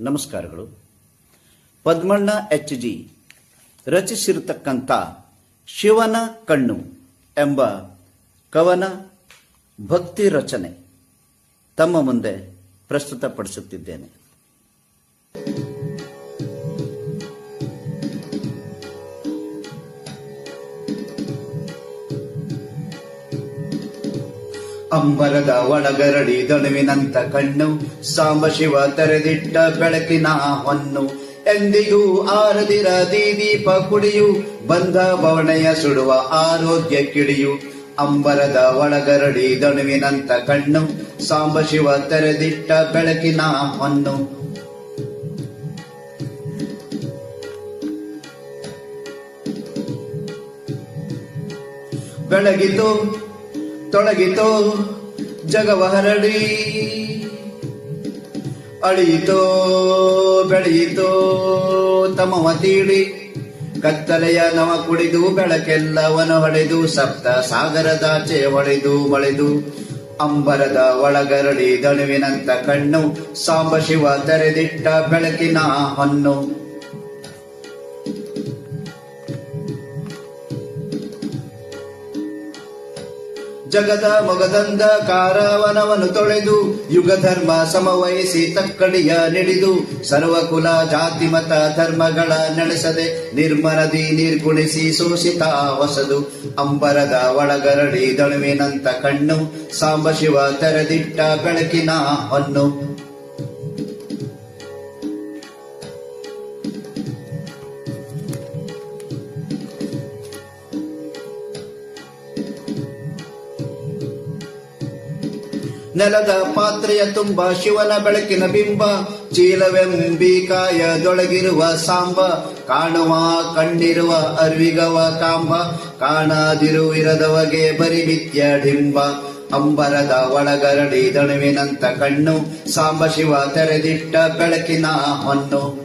ನಮಸ್ಕಾರಗಳು. Padmanna H G ರಚಿಸಿರತಕ್ಕಂಥ ಶಿವನ ಕಣ್ಣು ಎಂಬ ಕವನ ಭಕ್ತಿ ರಚನೆ ತಮ್ಮ ಮುಂದೆ ಪ್ರಸ್ತುತಪಡಿಸುತ್ತಿದ್ದೇನೆ. ಅಂಬರದ ಒಳಗರಡಿ ದಣುವಿನಂತ ಕಣ್ಣು ಸಾಂಬಶಿವ ತೆರೆದಿಟ್ಟ ಬೆಳಕಿನ ಹೊನ್ನು. ಎಂದಿಗೂ ಆರದಿರ ದೀಪ ಕುಡಿಯು ಬಂಧ ಬವಣೆಯ ಸುಡುವ ಆರೋಗ್ಯ ಕಿಡಿಯು. ಅಂಬರದ ಒಳಗರಡಿ ದಣುವಿನಂತ ಕಣ್ಣು ಸಾಂಬಶಿವ ತೆರೆದಿಟ್ಟ ಬೆಳಕಿನ ಹೊನ್ನು. ಬೆಳಗಿತು ತೊಳಗಿತೋ ಜಗವ ಹರಡಿ ಅಳಿಯಿತೋ, ಬೆಳೆಯಿತೋ, ತಮವ ಕತ್ತಲೆಯ ನವ ಕುಡಿದು, ಬೆಳಕೆಲ್ಲವನ ಹೊಡೆದು ಸಪ್ತ ಸಾಗರದಾಚೆ ಒಳೆದು, ಮಳೆದು. ಅಂಬರದ ಒಳಗರಳಿ ದಣುವಿನಂತ ಕಣ್ಣು ಸಾಂಬ ಶಿವ ತೆರೆದಿಟ್ಟ ಬೆಳಕಿನ ಹೊನ್ನು ಜಗದ ಮೊಗದಂದ ಕಾರವನವನು ತೊಳೆದು ಯುಗ ಧರ್ಮ ಸಮವಹಿಸಿ ತಕ್ಕಡಿಯ ನಿಡಿದು ಸರ್ವಕುಲ ಜಾತಿ ಮತ ಧರ್ಮಗಳ ನಡೆಸದೆ ನಿರ್ಮರದಿ ನಿರ್ಗುಣಿಸಿ ಸೋಸಿತ ಹೊಸದು. ಅಂಬರದ ಒಳಗರಡಿ ದಣುವಿನಂತ ಕಣ್ಣು, ಸಾಂಬಶಿವ ತೆರೆದಿಟ್ಟ ಬೆಳಕಿನ ಹೊನ್ನು. ನೆಲದ ಪಾತ್ರೆಯ ತುಂಬ ಶಿವನ ಬೆಳಕಿನ ಬಿಂಬ ಚೀಲವೆಂಬಿಕಾಯದೊಳಗಿರುವ ಸಾಂಬ, ಕಾಣುವ ಕಣ್ಣಿರುವ ಅರ್ವಿಗವ ಕಾಂಬ, ಕಾಣದಿರು ಇರದವಗೆ ಬರಿ ಮಿಥ್ಯ ಡಿಂಬ. ಅಂಬರದ ಒಳಗರಡಿ ದಣುವಿನಂತ ಕಣ್ಣು, ಸಾಂಬ ಶಿವ ತೆರೆದಿಟ್ಟ ಬೆಳಕಿನ ಹೊನ್ನು.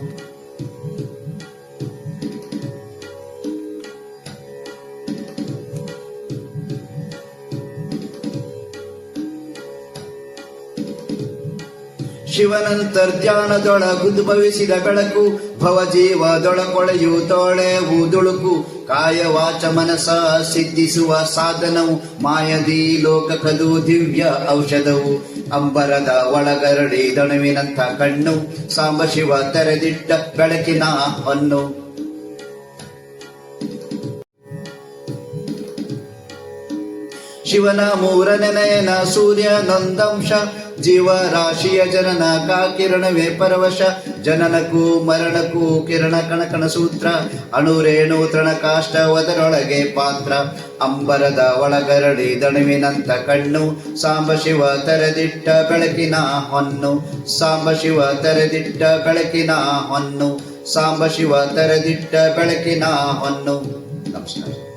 ಶಿವನಂತರ್ಧ್ಯಾನದೊಳಗುದ್ಭವಿಸಿದ ಬೆಳಕು ಭವಜೀವದೊಳಕೊಳೆಯು ತೊಳೆವು ದುಳುಕು. ಕಾಯ ವಾಚ ಮನಸ ಸಿದ್ಧಿಸುವ ಸಾಧನವು ಮಾಯದಿ ಲೋಕಕದು ದಿವ್ಯ ಔಷಧವು. ಅಂಬರದ ಒಳಗರಡಿ ದಣುವಿನಂಥ ಕಣ್ಣು ಸಾಂಬಶಿವ ತೆರೆದಿಟ್ಟ ಬೆಳಕಿನ ಹೊನ್ನು. ಶಿವನ ಮೂರನೇ ನಯನ ಸೂರ್ಯ ನೊಂದಂಶ ಜೀವ ರಾಶಿಯ ಜನನ ಕಾ ಕಿರಣವೇ ಪರವಶ ಜನನಕ್ಕೂ ಮರಣಕ್ಕೂ ಕಿರಣ ಕಣಕಣ ಸೂತ್ರ, ಅಣುರೇಣು ತೃಣಕಾಷ್ಟ ಒದರೊಳಗೆ ಪಾತ್ರ, ಅಂಬರದ ಒಳಗರಡಿ ದಣುವಿನಂತ ಕಣ್ಣು, ಸಾಂಬ ಶಿವ ತೆರೆದಿಟ್ಟ ಬೆಳಕಿನ ಹೊನ್ನು, ಸಾಂಬ ಶಿವ ತೆರೆದಿಟ್ಟ ಬೆಳಕಿನ ಹೊನ್ನು, ಸಾಂಬ ಶಿವ ತೆರೆದಿಟ್ಟ ಬೆಳಕಿನ ಹೊನ್ನು. ನಮಸ್ಕಾರ.